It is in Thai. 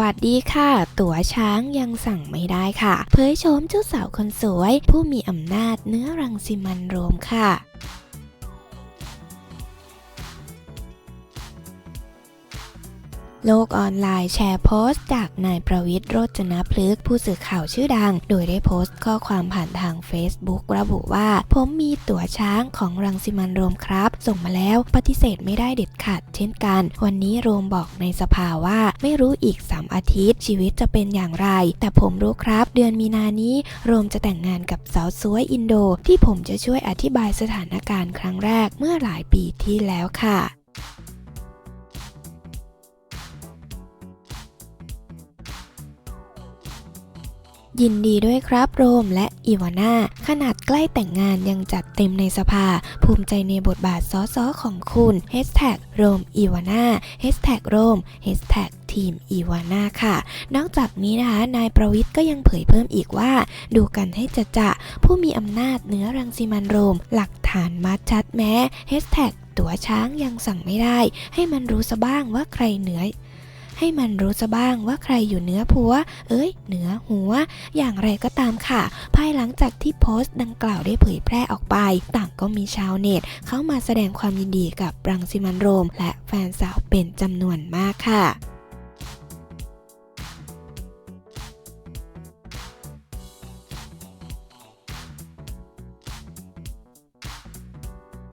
วัสดีค่ะ ตั๋วช้างยังสั่งไม่ได้ค่ะ เผยโฉมเจ้าสาวคนสวย ผู้มีอำนาจเนื้อรังสิมันโรมค่ะ โลกออนไลน์แชร์โพสต์จากนายประวิทย์โรจนพฤกษ์ผู้สื่อข่าวชื่อดัง โดยได้โพสต์ข้อความผ่านทาง Facebook ระบุว่า ผมมีตั๋วช้างของรังสิมันโรมครับ ส่งมาแล้วปฏิเสธไม่ได้เด็ดขาดเช่นกัน วันนี้โรมบอกในสภาว่า ไม่รู้อีก 3 อาทิตย์ ชีวิตจะเป็นอย่างไร แต่ผมรู้ครับ เดือนมีนานี้โรมจะแต่งงานกับสาวสวยอินโด ที่ผมจะช่วยอธิบายสถานการณ์ครั้งแรกเมื่อหลายปีที่แล้วค่ะ ยินดีด้วยครับโรมและอีวาน่าขนาดใกล้แต่งงานยังจัดเต็มในสภา ภูมิใจในบทบาทซอสอของคุณ Hashtag โรมอีวาน่า Hashtag โรม Hashtag ทีมอีวาน่าค่ะ นอกจากนี้นะคะ นายประวิทย์ก็ยังเผยเพิ่มอีกว่า ดูกันให้จะจะผู้มีอำนาจเหนือรังสิมันโรม หลักฐานมัดชัดแม้ Hashtag ตัวช้างยังสั่งไม่ได้ ให้มันรู้ซะบ้างว่าใครเหนือ ให้มันรู้ซะบ้างว่าใครอยู่เนื้อผัว เอ้ยเหนือหัว อย่างไรก็ตามค่ะ ภายหลังจากที่โพสต์ดังกล่าวได้เผยแพร่ออกไป ต่างก็มีชาวเน็ต เข้ามาแสดงความยินดีกับรังสิมันโรม และแฟนสาวเป็นจำนวนมากค่ะ